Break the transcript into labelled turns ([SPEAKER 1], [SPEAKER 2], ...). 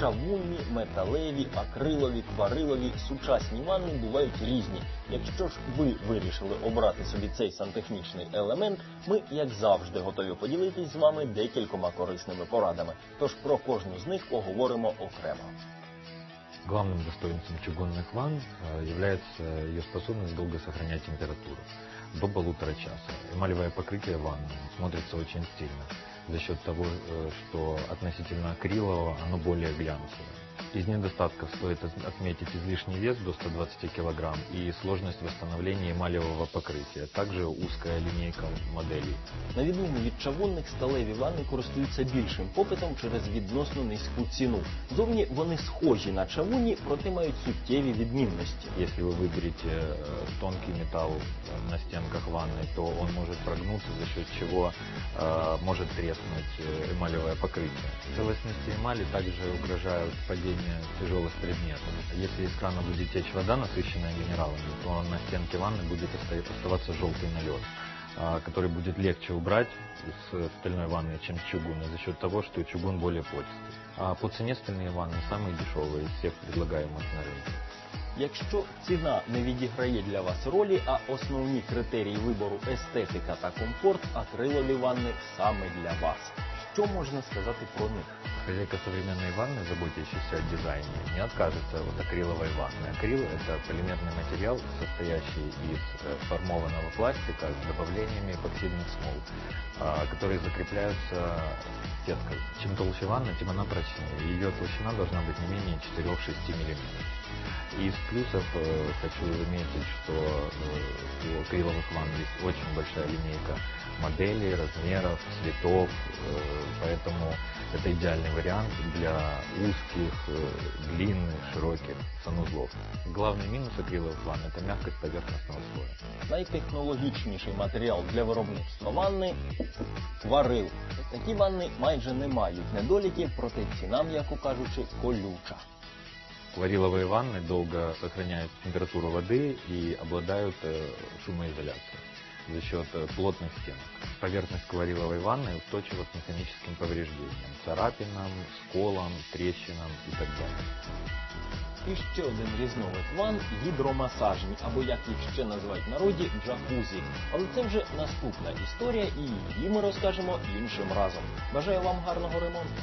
[SPEAKER 1] Чавунні, металеві, акрилові, кварилові, сучасні ванни бувають різні. Якщо ж ви вирішили обрати собі цей сантехнічний елемент, ми, як завжди, готові поділитись з вами декількома корисними порадами. Тож про кожну з них поговоримо окремо.
[SPEAKER 2] Главным достоинством чугунных ванн э, является ее способность долго сохранять температуру до полутора часа. Эмалевое покрытие ванны смотрится очень стильно за счет того, э, что относительно акрилового оно более глянцевое. Из недостатков стоит от- отметить излишний вес до 120 кг и сложность восстановления эмалевого покрытия, также узкая линейка моделей.
[SPEAKER 1] На відміну від чавунних, сталеві ванни користуються більшим попитом через відносно низьку ціну. Зовні вони схожі на чавунні, проте мають суттєві відмінності.
[SPEAKER 2] Если вы выберете э, тонкий металл э, на стенках ванны, то он может прогнуться, за счет чего э, может треснуть э, эмалевое покрытие. Целостности эмали также угрожают падение тяжелых предметов. Если из крана будет течь вода, насыщенная минералами, то на стенке ванны будет оста- оставаться желтый налет, а, который будет легче убрать из стальной ванны, чем с за счет того, что чугун более пористый. А по цене стальные ванны самые дешевые из всех предлагаемых на рынке.
[SPEAKER 1] Якщо ціна не відіграє для вас ролі, а основні критерії вибору естетика та комфорт, акрилові ванни саме для вас. Що можна сказати про них?
[SPEAKER 2] Хозяйка современной ванны, заботящаяся о дизайне, не откажется от акриловой ванны. Акрил – это полимерный материал, состоящий из э, формованного пластика с добавлениями эпоксидных смол, а, которые закрепляются сеткой. Чем толще ванна, тем она прочнее. Ее толщина должна быть не менее 4-6 мм. И из плюсов э, хочу заметить, что э, у акриловых ванн есть очень большая линейка моделей, размеров, цветов, э, поэтому это идеальный вариант для узких, э, длинных, широких санузлов. Главный минус акриловых ванн – это мягкость поверхностного слоя.
[SPEAKER 1] Найтехнологічніший матеріал для виробництва ванни кварил. Такі ванни майже не мають недоліків, проте ціна, м'яко кажучи, колюча.
[SPEAKER 2] Аквариловые ванны долго сохраняют температуру воды и обладают э, шумоизоляцией за счет э, плотных стенок. Поверхность аквариловой ванны устойчива к механическим повреждениям, царапинам, сколам, трещинам и так далее.
[SPEAKER 1] І ще один різновид ванн гідромасажні, або як їх ще називають в народі, джакузі. Але це вже наступна історія, і її ми розкажемо іншим разом. Бажаю вам гарного ремонту.